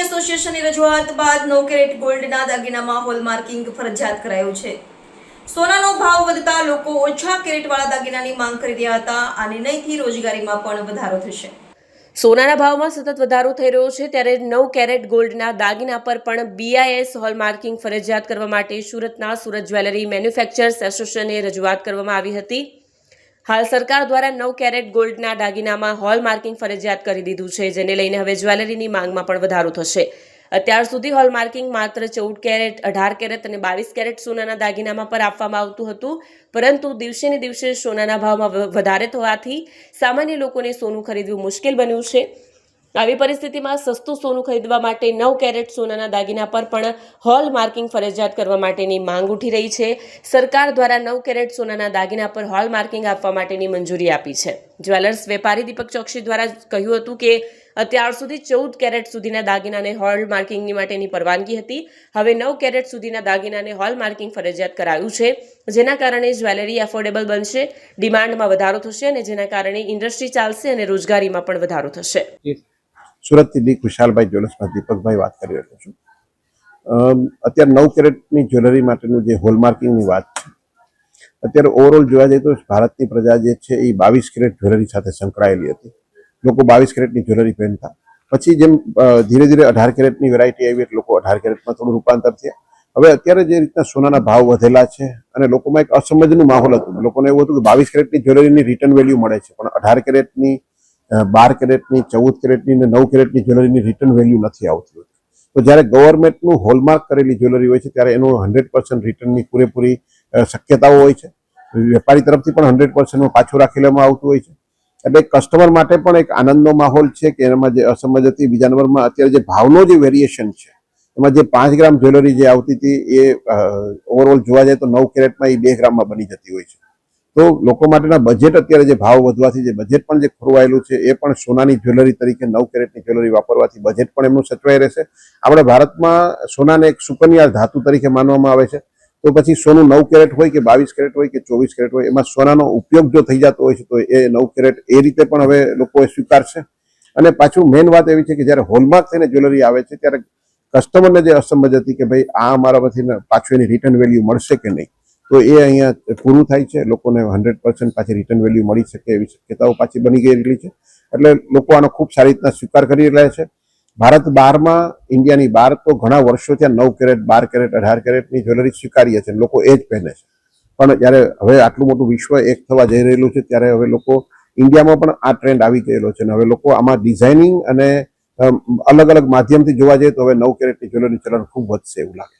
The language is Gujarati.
એસોસિએશનની રજૂઆત બાદ નવ કેરેટ ગોલ્ડના દાગીનામાં હોલમાર્કિંગ ફરજિયાત કરાયું છે. સોનાનો ભાવ વધતા લોકો ઓછા કેરેટવાળા દાગીનાની માંગ કરી રહ્યા હતા. આ નિર્ણયથી રોજગારીમાં પણ વધારો થશે. સોનાના ભાવમાં સતત વધારો થઈ રહ્યો છે ત્યારે નવ કેરેટ ગોલ્ડના દાગીના પર પણ બીઆઈએસ હોલમાર્કિંગ ફરજિયાત કરવા માટે સુરતના સુરત જ્વેલરી મેન્યુફેક્ચર્સ એસોસિએશને રજૂઆત કરવામાં આવી હતી. હાલ સરકાર દ્વારા નવ કેરેટ ગોલ્ડના દાગીનામાં હોલમાર્કિંગ ફરજિયાત કરી દીધું છે, જેને લઈને હવે જ્વેલરીની માંગમાં પણ વધારો થશે. અત્યાર સુધી હોલમાર્કિંગ માત્ર ચૌદ કેરેટ, અઢાર કેરેટ અને બાવીસ કેરેટ સોનાના દાગીનામાં પર આપવામાં આવતું હતું, પરંતુ દિવસે ને દિવસે સોનાના ભાવમાં વધારે થવાથી સામાન્ય લોકોને સોનું ખરીદવું મુશ્કેલ બન્યું છે. આવી પરિસ્થિતિમાં સસ્તું સોનું ખરીદવા માટે નવ કેરેટ સોનાના દાગીના પર પણ હોલ માર્કિંગ ફરજિયાત કરવા માટેની માંગ ઉઠી રહી છે. સરકાર દ્વારા નવ કેરેટ સોનાના દાગીના પર હોલ માર્કિંગ આપવા માટેની મંજૂરી આપી છે. જ્વેલર્સ વેપારી દીપક ચોકસી દ્વારા કહ્યું હતું કે અત્યાર સુધી ચૌદ કેરેટ સુધીના દાગીનાને હોલ માર્કિંગની માટેની પરવાનગી હતી. હવે નવ કેરેટ સુધીના દાગીનાને હોલ માર્કિંગ ફરજિયાત કરાયું છે, જેના કારણે જ્વેલરી એફોર્ડેબલ બનશે, ડિમાન્ડમાં વધારો થશે અને જેના કારણે ઇન્ડસ્ટ્રી ચાલશે અને રોજગારીમાં પણ વધારો થશે. સુરતથી ડી. ખુશાલભાઈ જ્વેલર્સમાં દીપકભાઈ વાત કરી રહ્યો છું. અત્યારે નવ કેરેટની જ્વેલરી માટેનું જે હોલમાર્કિંગની વાત છે અત્યારે ઓવરઓલ જોવા જઈએ તો ભારતની પ્રજા જે છે એ બાવીસ કેરેટ જ્વેલરી સાથે સંકળાયેલી હતી. લોકો બાવીસ કેરેટની જ્વેલરી પહેરતા. પછી જેમ ધીરે ધીરે અઢાર કેરેટની વેરાયટી આવી એટલે લોકો અઢાર કેરેટમાં થોડું રૂપાંતર થયા. હવે અત્યારે જે રીતના સોનાના ભાવ વધેલા છે અને લોકોમાં એક અસમજનું માહોલ હતું. લોકોને એવું હતું કે બાવીસ કેરેટની જ્વેલરીની રિટર્ન વેલ્યુ મળે છે. પણ અઢાર કેરેટની બાર કેરેટની, ચૌદ કેરેટની અને નવ કેરેટની જ્વેલરીની રિટર્ન વેલ્યુ નથી આવતી તો જ્યારે ગવર્મેન્ટનું હોલમાર્ક કરેલી જ્વેલરી હોય છે, ત્યારે એનું હંડ્રેડ પર્સન્ટ રિટર્નની પૂરેપૂરી શક્યતાઓ હોય છે. વેપારી તરફથી પણ હંડ્રેડ પર્સન્ટમાં પાછું રાખી લેવામાં આવતું હોય છે. એટલે કસ્ટમર માટે પણ એક આનંદનો માહોલ છે કે એમાં જે અસમજ હતી, બીજા નંબરમાં અત્યારે જે ભાવનો જે વેરિએશન છે, એમાં જે પાંચ ગ્રામ જ્વેલરી જે આવતી હતી એ ઓવરઓલ જોવા જાય તો નવ કેરેટમાં એ બે ગ્રામમાં બની જતી હોય છે. તો લોકો માટેના બજેટ અત્યારે જે ભાવ વધવાથી જે બજેટ પણ જે ખોરવાયેલું છે, એ પણ સોનાની જ્વેલરી તરીકે નવ કેરેટની જ્વેલરી વાપરવાથી બજેટ પણ એમનું સચવાઈ રહેશે. આપણે ભારતમાં સોનાને એક સુકન્યા ધાતુ તરીકે માનવામાં આવે છે. તો પછી સોનું નવ કેરેટ હોય કે બાવીસ કેરેટ હોય કે ચોવીસ કેરેટ હોય, એમાં સોનાનો ઉપયોગ જો થઈ જતો હોય છે, તો એ નવ કેરેટ એ રીતે પણ હવે લોકો સ્વીકારશે. અને પાછું મેઇન વાત એવી છે કે જ્યારે હોલમાર્ક થઈને જ્વેલરી આવે છે, ત્યારે કસ્ટમરને જે અસમજ હતી કે ભાઈ આ અમારામાંથી પછી પાછું એની રિટર્ન વેલ્યુ મળશે કે નહીં, તો એ અહીંયા પૂરું થાય છે. લોકોને હંડ્રેડ પર્સન્ટ પાછી રિટર્ન વેલ્યુ મળી શકે એવી શક્યતાઓ પાછી બની ગયેલી છે. એટલે લોકો આનો ખૂબ સારી રીતના સ્વીકાર કરી રહ્યા છે. ભારત બહારમાં ઇન્ડિયાની બહાર તો ઘણા વર્ષો ત્યાં નવ કેરેટ, બાર કેરેટ, અઢાર કેરેટની જ્વેલરી સ્વીકારીએ છે લોકો એ જ પહેરે છે. પણ જ્યારે હવે આટલું મોટું વિશ્વ એક થવા જઈ રહેલું છે, ત્યારે હવે લોકો ઇન્ડિયામાં પણ આ ટ્રેન્ડ આવી ગયેલો છે અને હવે લોકો આમાં ડિઝાઇનિંગ અને અલગ અલગ માધ્યમથી જોવા જઈએ તો હવે નવ કેરેટની જ્વેલરી ચલણ ખૂબ વધશે એવું લાગે